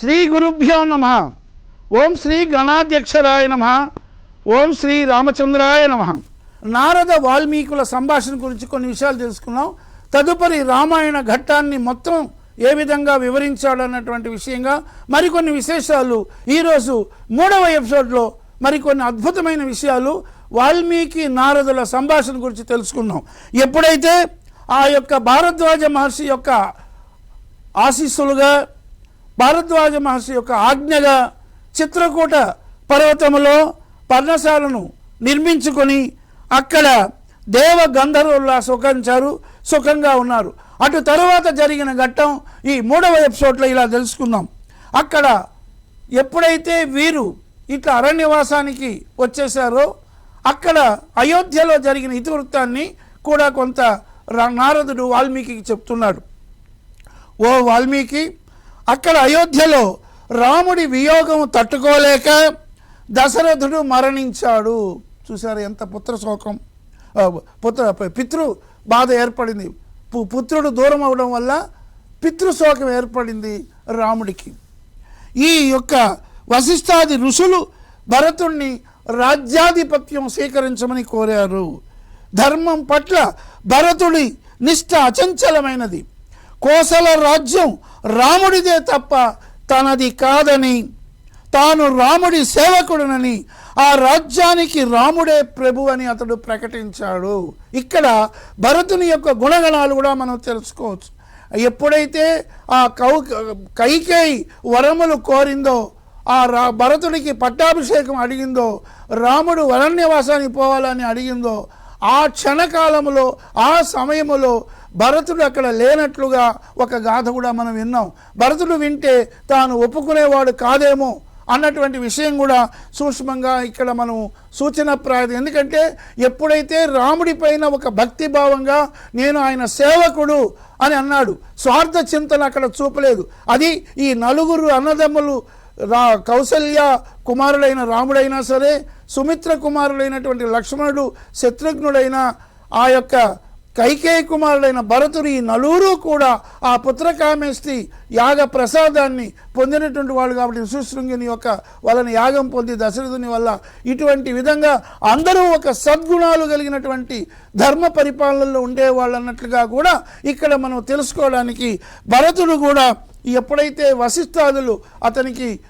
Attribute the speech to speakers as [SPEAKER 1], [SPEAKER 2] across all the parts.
[SPEAKER 1] శ్రీ గురుభ్యో నమ. ఓం శ్రీ గణాధ్యక్షరాయ నమ. ఓం శ్రీ రామచంద్రాయ నమ. నారద వాల్మీకుల సంభాషణ గురించి కొన్ని విషయాలు తెలుసుకున్నాం. తదుపరి రామాయణ ఘట్టాన్ని మొత్తం ఏ విధంగా వివరించాడు అన్నటువంటి విషయంగా మరికొన్ని విశేషాలు. ఈరోజు మూడవ ఎపిసోడ్లో మరికొన్ని అద్భుతమైన విషయాలు వాల్మీకి నారదుల సంభాషణ గురించి తెలుసుకున్నాం. ఎప్పుడైతే ఆ యొక్క భారద్వాజ మహర్షి యొక్క ఆశీస్సులుగా భారద్వాజ మహర్షి యొక్క ఆజ్ఞగా చిత్రకూట పర్వతములో పర్ణశాలను నిర్మించుకొని అక్కడ దేవ గంధర్వుల్లా సుఖించారు సుఖంగా ఉన్నారు. అటు తరువాత జరిగిన ఘట్టం ఈ మూడవ ఎపిసోడ్లో ఇలా తెలుసుకుందాం. అక్కడ ఎప్పుడైతే వీరు ఇట్లా అరణ్యవాసానికి వచ్చేసారో అక్కడ అయోధ్యలో జరిగిన ఇతివృత్తాన్ని కూడా కొంత రా- నారదుడు వాల్మీకి చెప్తున్నాడు. ఓ వాల్మీకి అక్కడ అయోధ్యలో రాముడి వియోగం తట్టుకోలేక దశరథుడు మరణించాడు. చూసారు ఎంత పుత్ర శోకం? పుత్ర పితృ బాధ ఏర్పడింది. పు- పుత్రుడు దూరం అవడం వల్ల పితృశోకం ఏర్పడింది రాముడికి. ఈ యొక్క వశిష్ఠాది ఋషులు భరతుణ్ణి రాజ్యాధిపత్యం స్వీకరించమని కోరారు. ధర్మం పట్ల భరతుడి నిష్ఠ అచంచలమైనది. కోసల రాజ్యం రాముడిదే తప్ప తనది కాదని తాను రాముడి సేవకుడునని ఆ రాజ్యానికి రాముడే ప్రభు అని అతడు ప్రకటించాడు. ఇక్కడ భరతుని యొక్క గుణగణాలు కూడా మనం తెలుసుకోవచ్చు. ఎప్పుడైతే ఆ కౌ కైకేయి వరములు కోరిందో ఆ రా భరతుడికి పట్టాభిషేకం అడిగిందో రాముడు వరణ్యవాసానికి పోవాలని అడిగిందో ఆ క్షణకాలములో ఆ సమయములో భరతుడు అక్కడ లేనట్లుగా ఒక గాథ కూడా మనం విన్నాం. భరతుడు వింటే తాను ఒప్పుకునేవాడు కాదేమో అన్నటువంటి విషయం కూడా సూక్ష్మంగా ఇక్కడ మనం సూచనప్రాయం ఎందుకంటే ఎప్పుడైతే రాముడి పైన ఒక భక్తి భావంగా నేను ఆయన సేవకుడు అని అన్నాడు స్వార్థ చింతన అక్కడ చూపలేదు. అది ఈ నలుగురు అన్నదమ్ములు రా కౌసల్య కుమారుడైన రాముడైనా సరే సుమిత్ర కుమారుడైనటువంటి లక్ష్మణుడు శత్రుఘ్నుడైన ఆ యొక్క కైకేయ కుమారుడైన భరతుడు ఈ నలుగురు కూడా ఆ పుత్రకామేష్టి యాగ ప్రసాదాన్ని పొందినటువంటి వాళ్ళు కాబట్టి సుశృంగిని యొక్క వాళ్ళని యాగం పొంది దశరథుని వల్ల ఇటువంటి విధంగా అందరూ ఒక సద్గుణాలు కలిగినటువంటి ధర్మ పరిపాలనలో ఉండేవాళ్ళు అన్నట్లుగా కూడా ఇక్కడ మనం తెలుసుకోవడానికి భరతుడు కూడా ఎప్పుడైతే వశిష్ఠాదులు అతనికి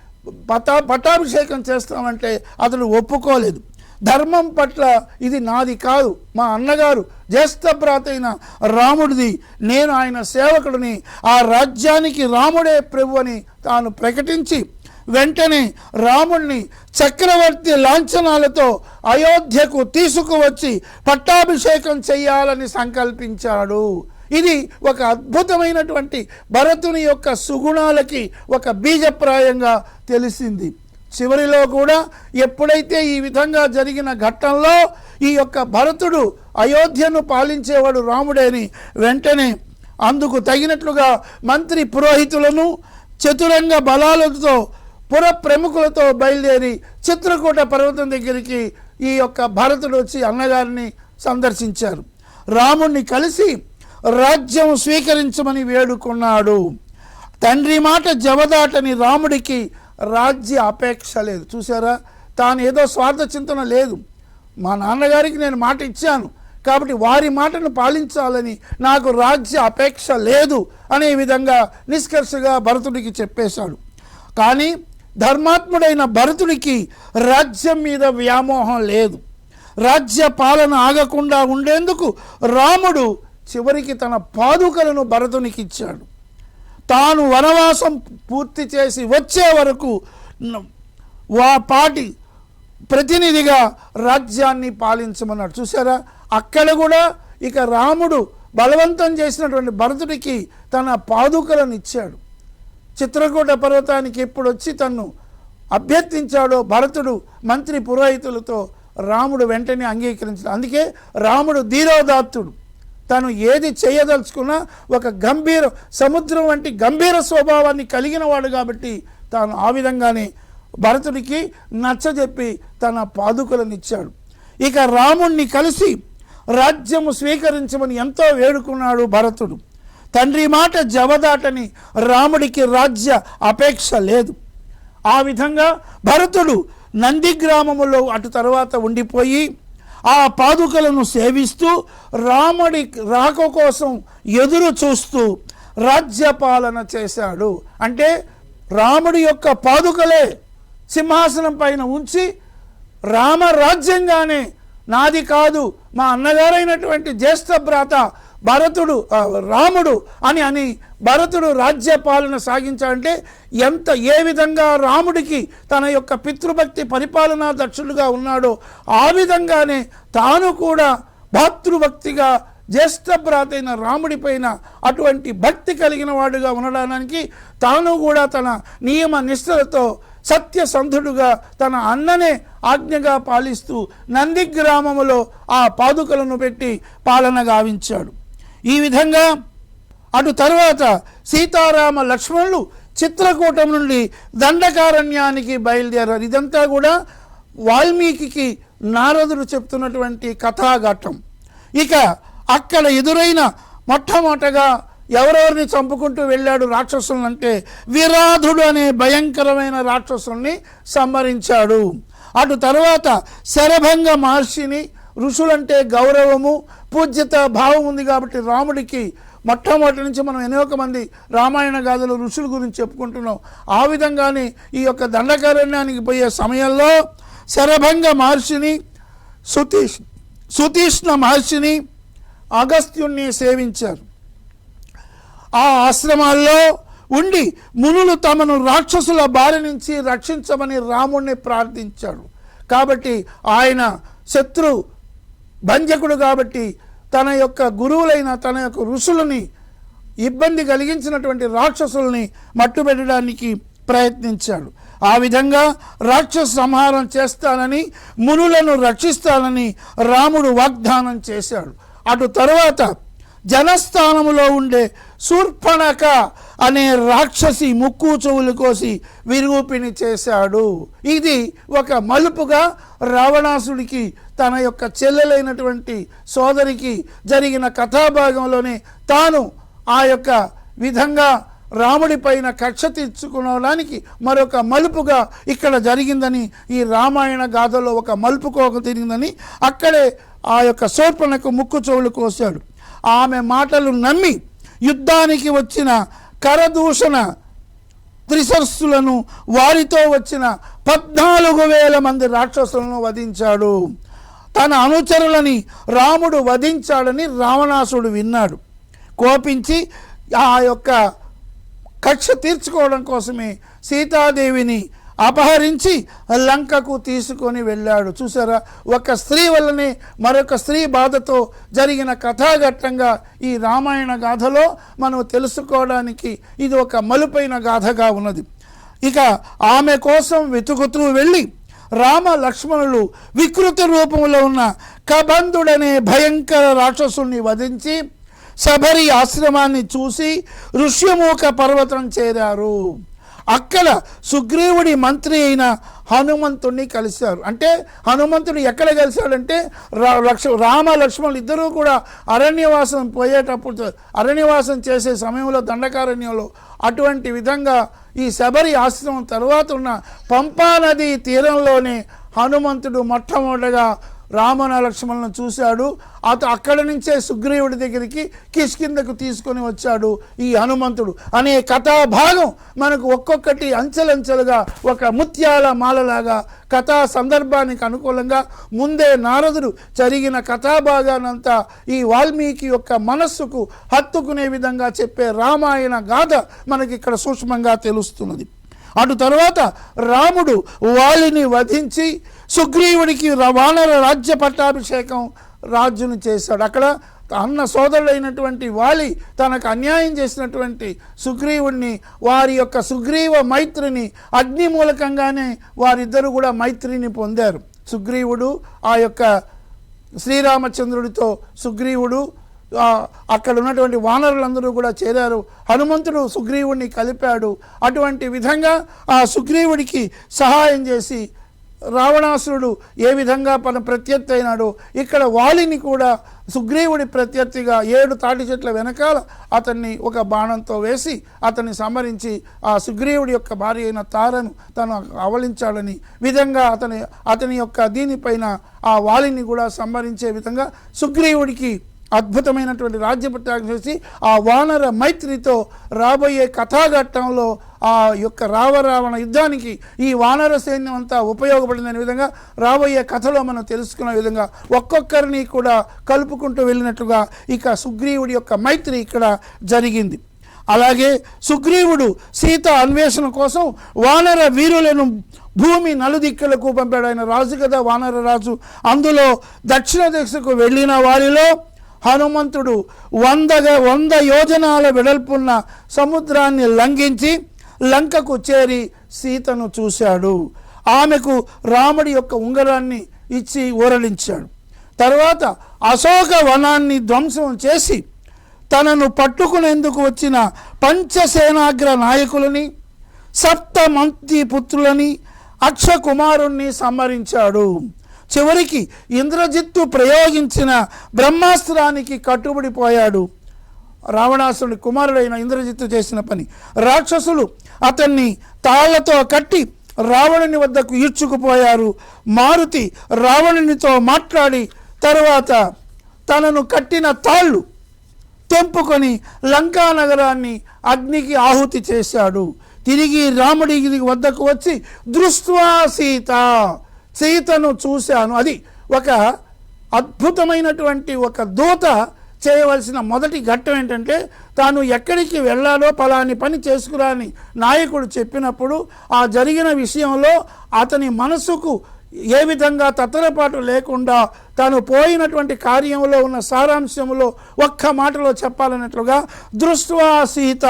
[SPEAKER 1] పటా పట్టాభిషేకం చేస్తామంటే అతను ఒప్పుకోలేదు. ధర్మం పట్ల ఇది నాది కాదు. మా అన్నగారు జ్యేష్ఠభ్రాత అయిన రాముడిది. నేను ఆయన సేవకుడిని. ఆ రాజ్యానికి రాముడే ప్రభు అని తాను ప్రకటించి వెంటనే రాముణ్ణి చక్రవర్తి లాంఛనాలతో అయోధ్యకు తీసుకువచ్చి పట్టాభిషేకం చేయాలని సంకల్పించాడు. ఇది ఒక అద్భుతమైనటువంటి భరతుని యొక్క సుగుణాలకి ఒక బీజప్రాయంగా తెలిసింది. చివరిలో కూడా ఎప్పుడైతే ఈ విధంగా జరిగిన ఘట్టంలో ఈ యొక్క భరతుడు అయోధ్యను పాలించేవాడు రాముడేని వెంటనే అందుకు తగినట్లుగా మంత్రి పురోహితులను చతురంగ బలాలతో పుర ప్రముఖులతో బయలుదేరి చిత్రకూట పర్వతం దగ్గరికి ఈ యొక్క భరతుడు వచ్చి అన్నగారిని సందర్శించారు. రాముణ్ణి కలిసి రాజ్యం స్వీకరించమని వేడుకున్నాడు. తండ్రి మాట జవదాటని రాముడికి రాజ్య అపేక్ష లేదు. చూసారా తాను ఏదో స్వార్థ చింతన లేదు. మా నాన్నగారికి నేను మాట ఇచ్చాను. కాబట్టి వారి మాటను పాలించాలని నాకు రాజ్య అపేక్ష లేదు అనే విధంగా నిష్కర్షగా భరతుడికి చెప్పేశాడు. కానీ ధర్మాత్ముడైన భరతుడికి రాజ్యం మీద వ్యామోహం లేదు. రాజ్య పాలన ఆగకుండా ఉండేందుకు రాముడు చివరికి తన పాదుకలను భరతునికి ఇచ్చాడు తాను వనవాసం పూర్తి చేసి వచ్చే వరకు వా పాటి ప్రతినిధిగా రాజ్యాన్ని పాలించమన్నాడు. చూసారా అక్కడ కూడా ఇక రాముడు బలవంతం చేసినటువంటి భరతుడికి తన పాదుకలను ఇచ్చాడు చిత్రకూట పర్వతానికి ఎప్పుడు వచ్చి తన్ను అభ్యర్థించాడో భరతుడు మంత్రి పురోహితులతో రాముడు వెంటనే అంగీకరించాడు అందుకే రాముడు ధీరోదాత్తుడు. తను ఏది చేయదలుచుకున్నా ఒక గంభీర సముద్రం వంటి గంభీర స్వభావాన్ని కలిగిన వాడు కాబట్టి తాను ఆ విధంగానే భరతుడికి నచ్చజెప్పి తన పాదుకలనిచ్చాడు. ఇక రాముణ్ణి కలిసి రాజ్యము స్వీకరించమని ఎంతో వేడుకున్నాడు భరతుడు. తండ్రి మాట జవదాటని రాముడికి రాజ్య అపేక్ష లేదు. ఆ విధంగా భరతుడు నంది గ్రామములో అటు తర్వాత ఉండిపోయి ఆ పాదుకలను సేవిస్తూ రాముడి రాక కోసం ఎదురు చూస్తూ రాజ్యపాలన చేశాడు. అంటే రాముడి యొక్క పాదుకలే సింహాసనం పైన ఉంచి రామరాజ్యంగానే నాది కాదు మా అన్నగారైనటువంటి జ్యేష్ఠ భ్రాత భరతుడు రాముడు అని అని భరతుడు రాజ్యపాలన సాగించాలంటే ఎంత ఏ విధంగా రాముడికి తన యొక్క పితృభక్తి పరిపాలనా దక్షుడుగా ఉన్నాడో ఆ విధంగానే తాను కూడా భాతృభక్తిగా జ్యేష్ఠ భ్రాతైన రాముడి పైన అటువంటి భక్తి కలిగిన వాడుగా ఉండడానికి తాను కూడా తన నియమ నిష్ఠలతో సత్యసంధుడుగా తన అన్ననే ఆజ్ఞగా పాలిస్తూ నంది గ్రామములో ఆ పాదుకలను పెట్టి పాలన గావించాడు. ఈ విధంగా అటు తరువాత సీతారామ లక్ష్మణులు చిత్రకూటం నుండి దండకారణ్యానికి బయలుదేరారు. ఇదంతా కూడా వాల్మీకి నారదుడు చెప్తున్నటువంటి కథాఘట్టం. ఇక అక్కడ ఎదురైన మొట్టమొదటగా ఎవరెవరిని చంపుకుంటూ వెళ్ళాడు రాక్షసులను అంటే విరాధుడు అనే భయంకరమైన రాక్షసుల్ని సంహరించాడు. అటు తర్వాత శరభంగ మహర్షిని ఋషులంటే గౌరవము పూజ్యత భావం ఉంది కాబట్టి రాముడికి మొట్టమొదటి నుంచి మనం అనేక మంది రామాయణ గాథలు ఋషుల గురించి చెప్పుకుంటున్నాం. ఆ విధంగానే ఈ యొక్క దండకారణ్యానికి పోయే సమయంలో శరభంగ మహర్షిని సుతీష్ సుతీష్ణ మహర్షిని అగస్త్యుణ్ణి సేవించారు. ఆ ఆశ్రమాల్లో ఉండి మునులు తమను రాక్షసుల బారి నుంచి రక్షించమని రాముణ్ణి ప్రార్థించాడు. కాబట్టి ఆయన శత్రు భంజకుడు కాబట్టి తన యొక్క గురువులైన తన యొక్క ఋషులని ఇబ్బంది కలిగించినటువంటి రాక్షసుల్ని మట్టుబెట్టడానికి ప్రయత్నించాడు. ఆ విధంగా రాక్షస సంహారం చేస్తానని మునులను రక్షిస్తానని రాముడు వాగ్దానం చేశాడు. అటు తరువాత జనస్థానములో ఉండే శూర్పణక అనే రాక్షసి ముక్కు చెవులు కోసి విరూపిణి చేశాడు. ఇది ఒక మలుపుగా రావణాసుడికి తన యొక్క చెల్లెలైనటువంటి సోదరికి జరిగిన కథాభాగంలోనే తాను ఆ యొక్క విధంగా రాముడి పైన కక్ష తీర్చుకోవడానికి మరొక మలుపుగా ఇక్కడ జరిగిందని ఈ రామాయణ గాథలో ఒక మలుపుకోక తిరిగిందని అక్కడే ఆ యొక్క శూర్పణకు ముక్కు చెవులు కోశాడు. ఆమె మాటలు నమ్మి యుద్ధానికి వచ్చిన కరదూషణ త్రిసర్సులను వారితో వచ్చిన పద్నాలుగు వేల మంది రాక్షసులను వధించాడు. తన అనుచరులని రాముడు వధించాడని రావణాసుడు విన్నాడు. కోపించి ఆ యొక్క కక్ష తీర్చుకోవడం కోసమే సీతాదేవిని అపహరించి లంకకు తీసుకొని వెళ్ళాడు. చూసారా? ఒక స్త్రీ వల్లనే మరొక స్త్రీ బాధతో జరిగిన కథాఘట్టంగా ఈ రామాయణ గాథలో మనం తెలుసుకోవడానికి ఇది ఒక మలుపైన గాథగా ఉన్నది. ఇక ఆమె కోసం వెతుకుతూ వెళ్ళి రామ లక్ష్మణులు వికృత రూపంలో ఉన్న కబంధుడనే భయంకర రాక్షసుని వధించి శబరి ఆశ్రమాన్ని చూసి ఋష్యమూక పర్వతం చేరారు. అక్కడ సుగ్రీవుడి మంత్రి అయిన హనుమంతుణ్ణి కలిశారు. అంటే హనుమంతుడు ఎక్కడ కలిశాడంటే రా- లక్ష రామ లక్ష్మణులు ఇద్దరూ కూడా అరణ్యవాసం పోయేటప్పుడు అరణ్యవాసం చేసే సమయంలో దండకారణ్యంలో అటువంటి విధంగా ఈ శబరి ఆశ్రమం తర్వాత ఉన్న పంపా నది తీరంలోనే హనుమంతుడు మొట్టమొదటగా రామణ లక్ష్మణులను చూశాడు. అత అక్కడి నుంచే సుగ్రీవుడి దగ్గరికి కిష్కిందకు తీసుకొని వచ్చాడు ఈ హనుమంతుడు. అనే కథాభాగం మనకు ఒక్కొక్కటి అంచెలంచెలుగా ఒక ముత్యాల మాలలాగా కథా సందర్భానికి అనుకూలంగా ముందే నారదుడు జరిగిన కథాభాగానంతా ఈ వాల్మీకి యొక్క మనస్సుకు హత్తుకునే విధంగా చెప్పే రామాయణ గాథ మనకి ఇక్కడ సూక్ష్మంగా తెలుస్తున్నది. అటు తర్వాత రాముడు వాలిని వధించి సుగ్రీవుడికి వానర రాజ్య పట్టాభిషేకం రాజును చేశాడు. అక్కడ అన్న సోదరుడైనటువంటి వాలి తనకు అన్యాయం చేసినటువంటి సుగ్రీవుణ్ణి వారి యొక్క సుగ్రీవ మైత్రిని అగ్ని మూలకంగానే వారిద్దరూ కూడా మైత్రిని పొందారు. సుగ్రీవుడు ఆ యొక్క శ్రీరామచంద్రుడితో సుగ్రీవుడు అక్కడ ఉన్నటువంటి వానరులందరూ కూడా చేరారు. హనుమంతుడు సుగ్రీవుడిని కలిపాడు. అటువంటి విధంగా ఆ సుగ్రీవుడికి సహాయం చేసి రావణాసురుడు ఏ విధంగా తన ప్రత్యర్థి అయినాడో ఇక్కడ వాలిని కూడా సుగ్రీవుడి ప్రత్యర్థిగా ఏడు తాటి చెట్ల వెనకాల అతన్ని ఒక బాణంతో వేసి అతన్ని సంహరించి ఆ సుగ్రీవుడి యొక్క భార్య అయిన తారను తను అవలించాడని విధంగా అతని అతని యొక్క దీనిపైన ఆ వాలిని కూడా సంహరించే విధంగా సుగ్రీవుడికి అద్భుతమైనటువంటి రాజ్య పట్టాలు చేసి ఆ వానర మైత్రితో రాబోయే కథాఘట్టంలో ఆ యొక్క రావరావణ యుద్ధానికి ఈ వానర సైన్యం అంతా ఉపయోగపడిందనే విధంగా రాబోయే కథలో మనం తెలుసుకునే విధంగా ఒక్కొక్కరిని కూడా కలుపుకుంటూ వెళ్ళినట్లుగా ఇక సుగ్రీవుడి యొక్క మైత్రి ఇక్కడ జరిగింది. అలాగే సుగ్రీవుడు సీత అన్వేషణ కోసం వానర వీరులను భూమి నలుదిక్కులకు పంపాడు. ఆయన రాజు కదా వానర రాజు. అందులో దక్షిణ దిశకు వెళ్ళిన వారిలో హనుమంతుడు వందగా వంద యోజనాల వెడల్పున్న సముద్రాన్ని లంఘించి లంకకు చేరి సీతను చూశాడు. ఆమెకు రాముడి యొక్క ఉంగరాన్ని ఇచ్చి ఊరలించాడు తర్వాత అశోక వనాన్ని ధ్వంసం చేసి తనను పట్టుకునేందుకు వచ్చిన పంచసేనాగ్ర నాయకులని సప్త మంత్రి పుత్రులని అక్షకుమారుణ్ణి సంహరించాడు. చివరికి ఇంద్రజిత్తు ప్రయోగించిన బ్రహ్మాస్త్రానికి కట్టుబడిపోయాడు. రావణాసుని కుమారుడైన ఇంద్రజిత్తు చేసిన పని. రాక్షసులు అతన్ని తాళ్ళతో కట్టి రావణుని వద్దకు ఈడ్చుకుపోయారు. మారుతి రావణునితో మాట్లాడి తరువాత తనను కట్టిన తాళ్ళు తెంపుకొని లంకా నగరాన్ని అగ్నికి ఆహుతి చేశాడు. తిరిగి రాముడి వద్దకు వచ్చి దృష్వా సీత సీతను చూశాను. అది ఒక అద్భుతమైనటువంటి ఒక దూత చేయవలసిన మొదటి ఘట్టం ఏంటంటే తాను ఎక్కడికి వెళ్ళాలో పలాని పని చేసుకురా అని నాయకుడు చెప్పినప్పుడు ఆ జరిగిన విషయంలో అతని మనసుకు ఏ విధంగా తత్తరపాటు లేకుండా తాను పోయినటువంటి కార్యంలో ఉన్న సారాంశంలో ఒక్క మాటలో చెప్పాలన్నట్లుగా దృష్వా సీత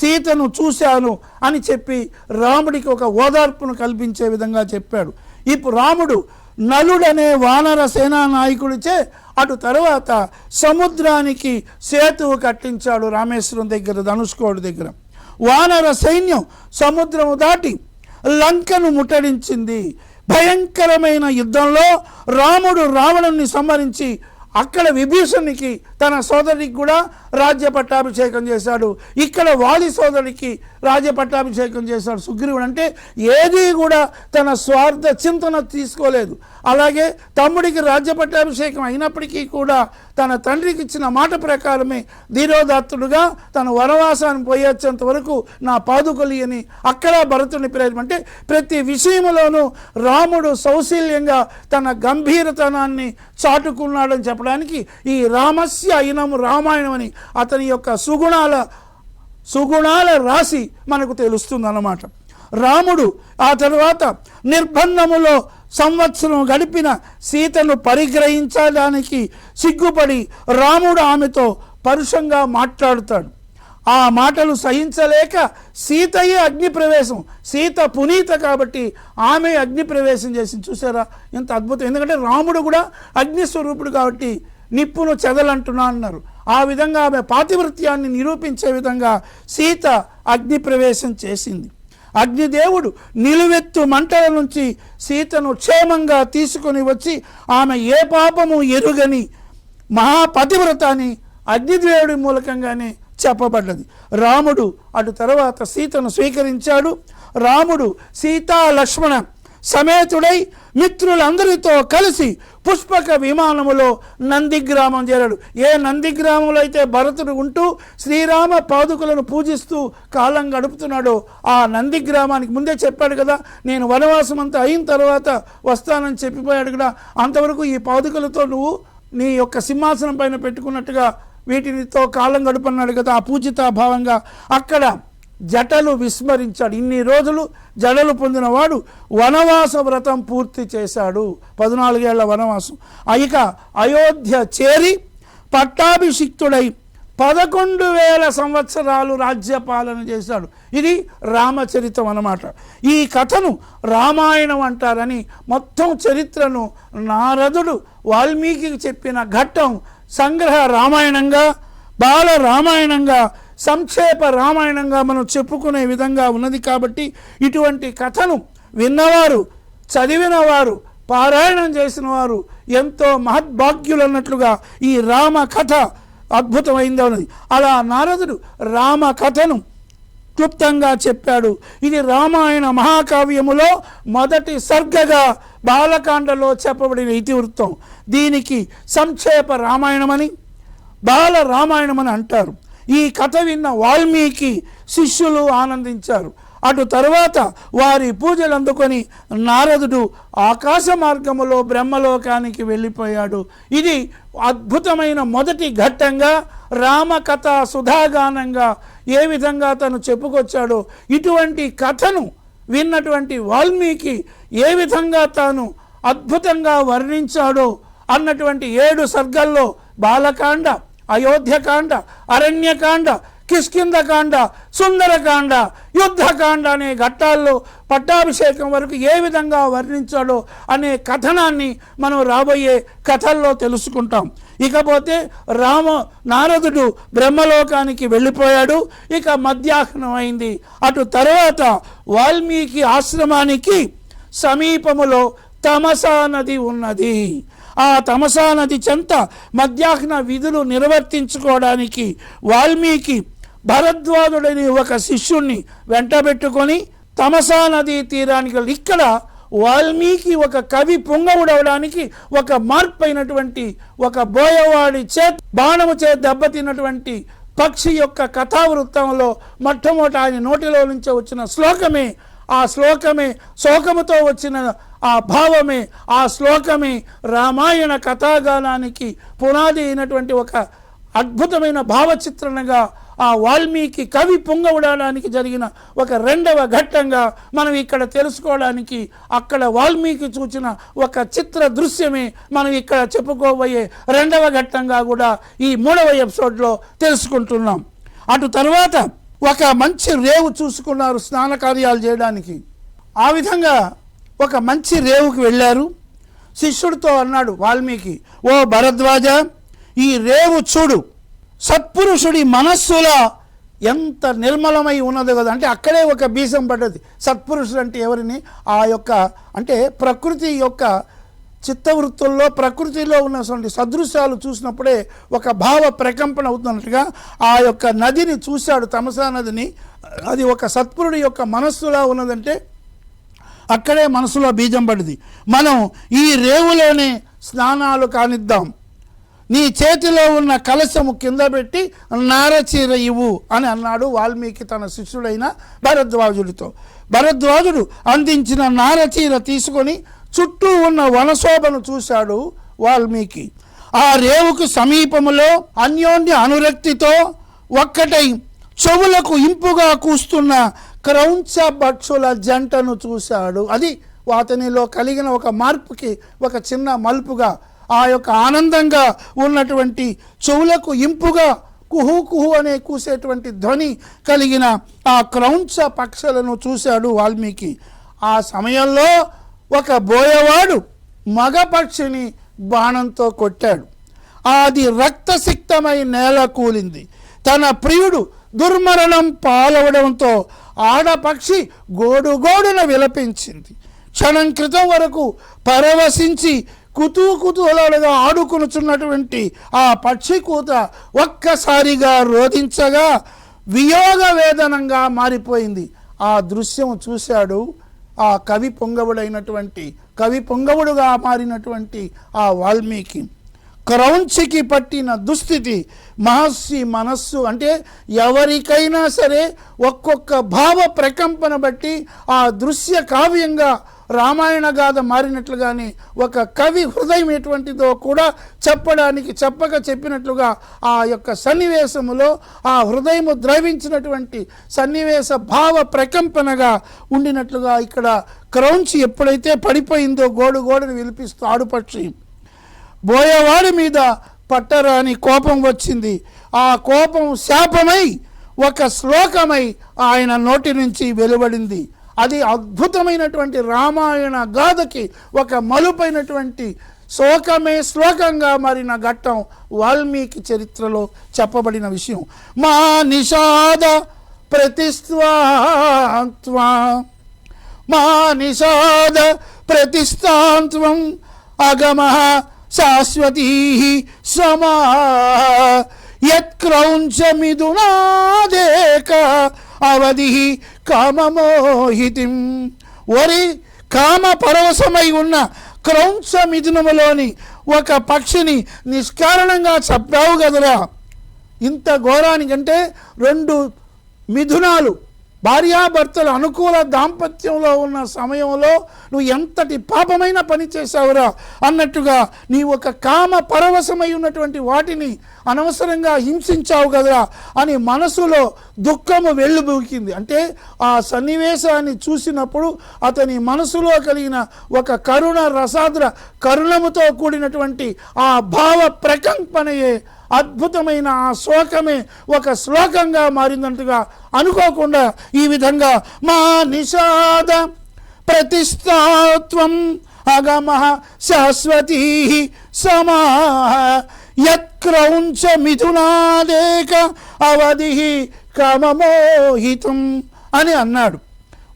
[SPEAKER 1] సీతను చూశాను అని చెప్పి రాముడికి ఒక ఓదార్పును కల్పించే విధంగా చెప్పాడు. ఇప్పుడు రాముడు నలుడనే వానర సేనా నాయకుడిచే అటు తర్వాత సముద్రానికి సేతువు కట్టించాడు రామేశ్వరం దగ్గర ధనుష్కోడు దగ్గర. వానర సైన్యం సముద్రము దాటి లంకను ముట్టడించింది. భయంకరమైన యుద్ధంలో రాముడు రావణుని సంహరించి అక్కడ విభీషణునికి తన సోదరికి కూడా రాజ్య పట్టాభిషేకం చేశాడు. ఇక్కడ వాలి సోదరుడికి రాజ్య పట్టాభిషేకం చేశాడు సుగ్రీవుడు. అంటే ఏది కూడా తన స్వార్థ చింతన తీసుకోలేదు. అలాగే తమ్ముడికి రాజ్య పట్టాభిషేకం అయినప్పటికీ కూడా తన తండ్రికి ఇచ్చిన మాట ప్రకారమే ధీరోదాత్తుడుగా తన వనవాసాన్ని పోయేంత వరకు నా పాదుకలి అని అక్కడ భరతుని ప్రేరణ అంటే ప్రతి విషయంలోనూ రాముడు సౌశీల్యంగా తన గంభీరతనాన్ని చాటుకున్నాడని చెప్పడానికి ఈ రామస్య అయినము రామాయణం అని అతని యొక్క సుగుణాల సుగుణాల రాశి మనకు తెలుస్తుందన్నమాట. రాముడు ఆ తర్వాత నిర్బంధములో సంవత్సరం గడిపిన సీతను పరిగ్రహించడానికి సిగ్గుపడి రాముడు ఆమెతో పరుషంగా మాట్లాడుతాడు. ఆ మాటలు సహించలేక సీతయే అగ్నిప్రవేశం సీత పునీత కాబట్టి ఆమె అగ్నిప్రవేశం చేసి చేసింది. చూసారా? ఎంత అద్భుతం. ఎందుకంటే రాముడు కూడా అగ్ని స్వరూపుడు కాబట్టి నిప్పును చెదలంటున్నా అన్నారు. ఆ విధంగా ఆమె పాతివృత్యాన్ని నిరూపించే విధంగా సీత అగ్ని ప్రవేశం చేసింది. అగ్నిదేవుడు నిలువెత్తు మంటల నుంచి సీతను క్షేమంగా తీసుకొని వచ్చి ఆమె ఏ పాపము ఎరుగని మహాపతివ్రత అని అగ్నిదేవుడి మూలకంగానే చెప్పబడ్డది. రాముడు అటు తర్వాత సీతను స్వీకరించాడు. రాముడు సీతా లక్ష్మణ సమేతుడై మిత్రులందరితో కలిసి పుష్పక విమానములో నందిగ్రామం చేరాడు. ఏ నందిగ్రామంలో అయితే భరతుడు ఉంటూ శ్రీరామ పాదుకులను పూజిస్తూ కాలం గడుపుతున్నాడో ఆ నందిగ్రామానికి ముందే చెప్పాడు కదా నేను వనవాసం అంతా అయిన తర్వాత వస్తానని చెప్పిపోయాడు కదా. అంతవరకు ఈ పాదుకలతో నువ్వు నీ యొక్క సింహాసనం పైన పెట్టుకున్నట్టుగా వీటితో కాలం గడుపన్నాడు కదా ఆ పూజిత భావంగా. అక్కడ జటలు విస్మరించాడు. ఇన్ని రోజులు జడలు పొందినవాడు వనవాస వ్రతం పూర్తి చేశాడు. పద్నాలుగేళ్ళ వనవాసం. ఇక అయోధ్య చేరి పట్టాభిషిక్తుడై పదకొండు వేల సంవత్సరాలు రాజ్యపాలన చేశాడు. ఇది రామచరితం అన్నమాట. ఈ కథను రామాయణం అంటారని మొత్తం చరిత్రను నారదుడు వాల్మీకి చెప్పిన ఘట్టం సంగ్రహ రామాయణంగా బాల రామాయణంగా సంక్షేప రామాయణంగా మనం చెప్పుకునే విధంగా ఉన్నది కాబట్టి ఇటువంటి కథను విన్నవారు చదివిన వారు పారాయణం చేసిన వారు ఎంతో మహద్భాగ్యులు అన్నట్లుగా ఈ రామ కథ అద్భుతమైందో ఉన్నది అలా నారదుడు రామ కథను క్లుప్తంగా చెప్పాడు. ఇది రామాయణ మహాకావ్యములో మొదటి సర్గగా బాలకాండలో చెప్పబడిన ఇతివృత్తం. దీనికి సంక్షేప రామాయణమని బాల రామాయణమని అంటారు. ఈ కథ విన్న వాల్మీకి శిష్యులు ఆనందించారు. అటు తరువాత వారి పూజలు అందుకొని నారదుడు ఆకాశ మార్గములో బ్రహ్మలోకానికి వెళ్ళిపోయాడు. ఇది అద్భుతమైన మొదటి ఘట్టంగా రామకథ సుధాగానంగా ఏ విధంగా తను చెప్పుకొచ్చాడో ఇటువంటి కథను విన్నటువంటి వాల్మీకి ఏ విధంగా తాను అద్భుతంగా వర్ణించాడో అన్నటువంటి ఏడు సర్గల్లో బాలకాండ అయోధ్యకాండ అరణ్యకాండ కిష్కిందకాండ సుందరకాండ యుద్ధకాండ అనే ఘట్టాల్లో పట్టాభిషేకం వరకు ఏ విధంగా వర్ణించాడో అనే కథనాన్ని మనం రాబోయే కథల్లో తెలుసుకుంటాం. ఇకపోతే రామ నారదుడు బ్రహ్మలోకానికి వెళ్ళిపోయాడు. ఇక మధ్యాహ్నం అయింది. అటు తర్వాత వాల్మీకి ఆశ్రమానికి సమీపములో తమసా నది ఉన్నది. ఆ తమసా నది చెంత మధ్యాహ్న విధులు నిర్వర్తించుకోవడానికి వాల్మీకి భరద్వాజుడని ఒక శిష్యుణ్ణి వెంటబెట్టుకొని తమసా నది తీరానికి ఇక్కడ వాల్మీకి ఒక కవి పొంగవుడవడానికి ఒక మార్పైనటువంటి ఒక బోయవాడి చేత్ బాణము చే దెబ్బతిన్నటువంటి పక్షి యొక్క కథావృత్తంలో మొట్టమొదటి ఆయన నోటిలో నుంచి వచ్చిన శ్లోకమే. ఆ శ్లోకమే శోకముతో వచ్చిన ఆ భావమే ఆ శ్లోకమే రామాయణ కథాగానానికి పునాది అయినటువంటి ఒక అద్భుతమైన భావచిత్రణగా ఆ వాల్మీకి కవి పొంగవడానికి జరిగిన ఒక రెండవ ఘట్టంగా మనం ఇక్కడ తెలుసుకోవడానికి అక్కడ వాల్మీకి చూచిన ఒక చిత్ర దృశ్యమే మనం ఇక్కడ చెప్పుకోబోయే రెండవ ఘట్టంగా కూడా ఈ మూడవ ఎపిసోడ్లో తెలుసుకుంటున్నాం. అటు తర్వాత ఒక మంచి రేవు చూసుకున్నారు స్నాన కార్యాలు చేయడానికి. ఆ విధంగా ఒక మంచి రేవుకి వెళ్ళారు. శిష్యుడితో అన్నాడు వాల్మీకి ఓ భరద్వాజ ఈ రేవు చూడు. సత్పురుషుడి మనస్సులో ఎంత నిర్మలమై ఉన్నదో కదా. అంటే అక్కడే ఒక బీజం పడ్డది. సత్పురుషుడు అంటే ఎవరిని? ఆ యొక్క అంటే ప్రకృతి యొక్క చిత్తవృత్తుల్లో ప్రకృతిలో ఉన్నటువంటి సదృశ్యాలు చూసినప్పుడే ఒక భావ ప్రకంపన అవుతున్నట్టుగా ఆ యొక్క నదిని చూశాడు తమసా నదిని. అది ఒక సత్పురుడి యొక్క మనస్సులా ఉన్నదంటే అక్కడే మనసులో బీజం పడింది. మనం ఈ రేవులోనే స్నానాలు కానిద్దాం. నీ చేతిలో ఉన్న కలశము కింద పెట్టి నారచీర ఇవ్వు అని అన్నాడు వాల్మీకి తన శిష్యుడైన భరద్వాజుడితో. భరద్వాజుడు అందించిన నారచీర తీసుకొని చుట్టూ ఉన్న వనశోభను చూశాడు వాల్మీకి. ఆ రేవుకు సమీపములో అన్యోన్య అనురక్తితో ఒక్కటై చెవులకు ఇంపుగా కూస్తున్న క్రౌంచ భక్షుల జంటను చూశాడు. అది అతనిలో కలిగిన ఒక మార్పుకి ఒక చిన్న మలుపుగా ఆ యొక్క ఆనందంగా ఉన్నటువంటి చెవులకు ఇంపుగా కుహు కుహు అనే కూసేటువంటి ధ్వని కలిగిన ఆ క్రౌంచ పక్షులను చూశాడు వాల్మీకి. ఆ సమయంలో ఒక బోయవాడు మగ పక్షిని బాణంతో కొట్టాడు. అది రక్తసిక్తమై నేల కూలింది. తన ప్రియుడు దుర్మరణం పాలవడంతో ఆడపక్షి గోడుగోడున విలపించింది. క్షణం క్రితం వరకు పరవశించి కుతూ కుతూహలాలుగా ఆడుకునుచున్నటువంటి ఆ పక్షి కూత ఒక్కసారిగా రోధించగా వియోగ వేదనంగా మారిపోయింది. ఆ దృశ్యం చూశాడు. ఆ కవి పొంగవుడైనటువంటి కవి పొంగవుడుగా మారినటువంటి ఆ వాల్మీకి. క్రౌంచికి పట్టిన దుస్థితి మహర్షి మనస్సు అంటే ఎవరికైనా సరే ఒక్కొక్క భావ ప్రకంపన బట్టి ఆ దృశ్య కావ్యంగా రామాయణ గాథ మారినట్లుగానే ఒక కవి హృదయం ఎటువంటిదో కూడా చెప్పడానికి చెప్పక చెప్పినట్లుగా ఆ యొక్క సన్నివేశములో ఆ హృదయము ద్రవించినటువంటి సన్నివేశ భావ ప్రకంపనగా ఉండినట్లుగా ఇక్కడ క్రౌంచి ఎప్పుడైతే పడిపోయిందో గోడు గోడును విలిపిస్తూ ఆడుపక్షి బోయవాడి మీద పట్టరాని కోపం వచ్చింది. ఆ కోపం శాపమై ఒక శ్లోకమై ఆయన నోటి నుంచి వెలువడింది. అది అద్భుతమైనటువంటి రామాయణ గాథకి ఒక మలుపైనటువంటి శోకమే శ్లోకంగా మారిన ఘట్టం వాల్మీకి చరిత్రలో చెప్పబడిన విషయం. మా నిషాద ప్రతిస్వాత్వా మా నిషాద ప్రతిష్టాంత్వం అగమ శాశ్వతీ సమా యత్క్రౌంచమిదునాదేక అవధి కామమోహితిం వరి కామ పరవశమై ఉన్న క్రౌంచ మిథునములోని ఒక పక్షిని నిష్కారణంగా చెప్పావు కదరా? ఇంత ఘోరానికంటే రెండు మిథునాలు భార్యాభర్తలు అనుకూల దాంపత్యంలో ఉన్న సమయంలో నువ్వు ఎంతటి పాపమైన పని చేశావురా అన్నట్టుగా నీ ఒక కామ పరవశమై ఉన్నటువంటి వాటిని అనవసరంగా హింసించావు కదరా అని మనసులో దుఃఖము వెళ్ళుబూకింది అంటే ఆ సన్నివేశాన్ని చూసినప్పుడు అతని మనసులో కలిగిన ఒక కరుణ రసాద్ర కరుణముతో కూడినటువంటి ఆ భావ ప్రకంపనయే అద్భుతమైన ఆ శోకమే ఒక శ్లోకంగా మారిందంటగా అనుకోకుండా ఈ విధంగా మా నిషాద ప్రతిష్టాత్వం అగమ శాశ్వతీ సమా యత్క్రౌంచ మిథునాదేక అవధి కామమోహితం అని అన్నాడు.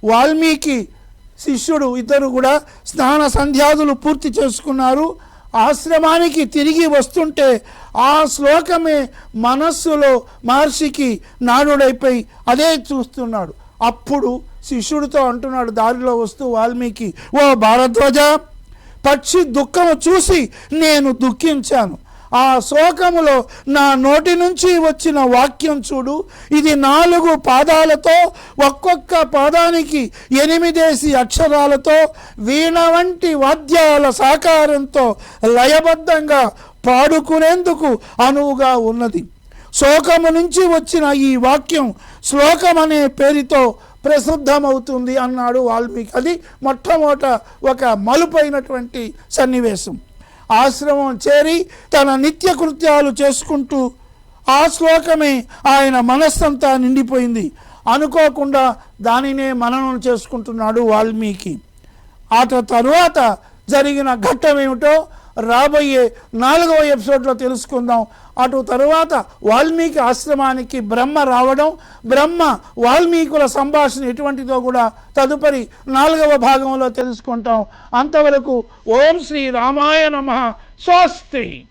[SPEAKER 1] వాల్మీకి శిష్యుడు ఇద్దరు కూడా స్నాన సంధ్యాదులు పూర్తి చేసుకున్నారు. ఆశ్రమానికి తిరిగి వస్తుంటే ఆ శ్లోకమే మనస్సులో మహర్షికి నానుడైపోయి అదే చూస్తున్నాడు. అప్పుడు శిష్యుడితో అంటున్నాడు దారిలో వస్తూ వాల్మీకి ఓ భారద్వాజ పక్షి దుఃఖము చూసి నేను దుఃఖించాను. ఆ శోకములో నా నోటి నుంచి వచ్చిన వాక్యం చూడు. ఇది నాలుగు పాదాలతో ఒక్కొక్క పాదానికి ఎనిమిదేసి అక్షరాలతో వీణ వంటి వాద్యాల సాకారంతో లయబద్ధంగా పాడుకునేందుకు అనువుగా ఉన్నది. శోకము నుంచి వచ్చిన ఈ వాక్యం శ్లోకం అనే పేరుతో ప్రసిద్ధమవుతుంది అన్నాడు వాల్మీకి. అది మొట్టమొదట ఒక మలుపైనటువంటి సన్నివేశం. ఆశ్రమం చేరి తన నిత్య కృత్యాలు చేసుకుంటూ ఆ శ్లోకమే ఆయన మనస్సంతా నిండిపోయింది. అనుకోకుండా దానినే మననం చేసుకుంటున్నాడు వాల్మీకి. ఆ తరువాత జరిగిన ఘట్టం ఏమిటో రాబోయే నాలుగవ ఎపిసోడ్లో తెలుసుకుందాం. అటు తరువాత వాల్మీకి ఆశ్రమానికి బ్రహ్మ రావడం బ్రహ్మ వాల్మీకుల సంభాషణ ఎటువంటిదో కూడా తదుపరి నాలుగవ భాగంలో తెలుసుకుంటాం. అంతవరకు ఓం శ్రీ రామాయ నమ. స్వస్తి.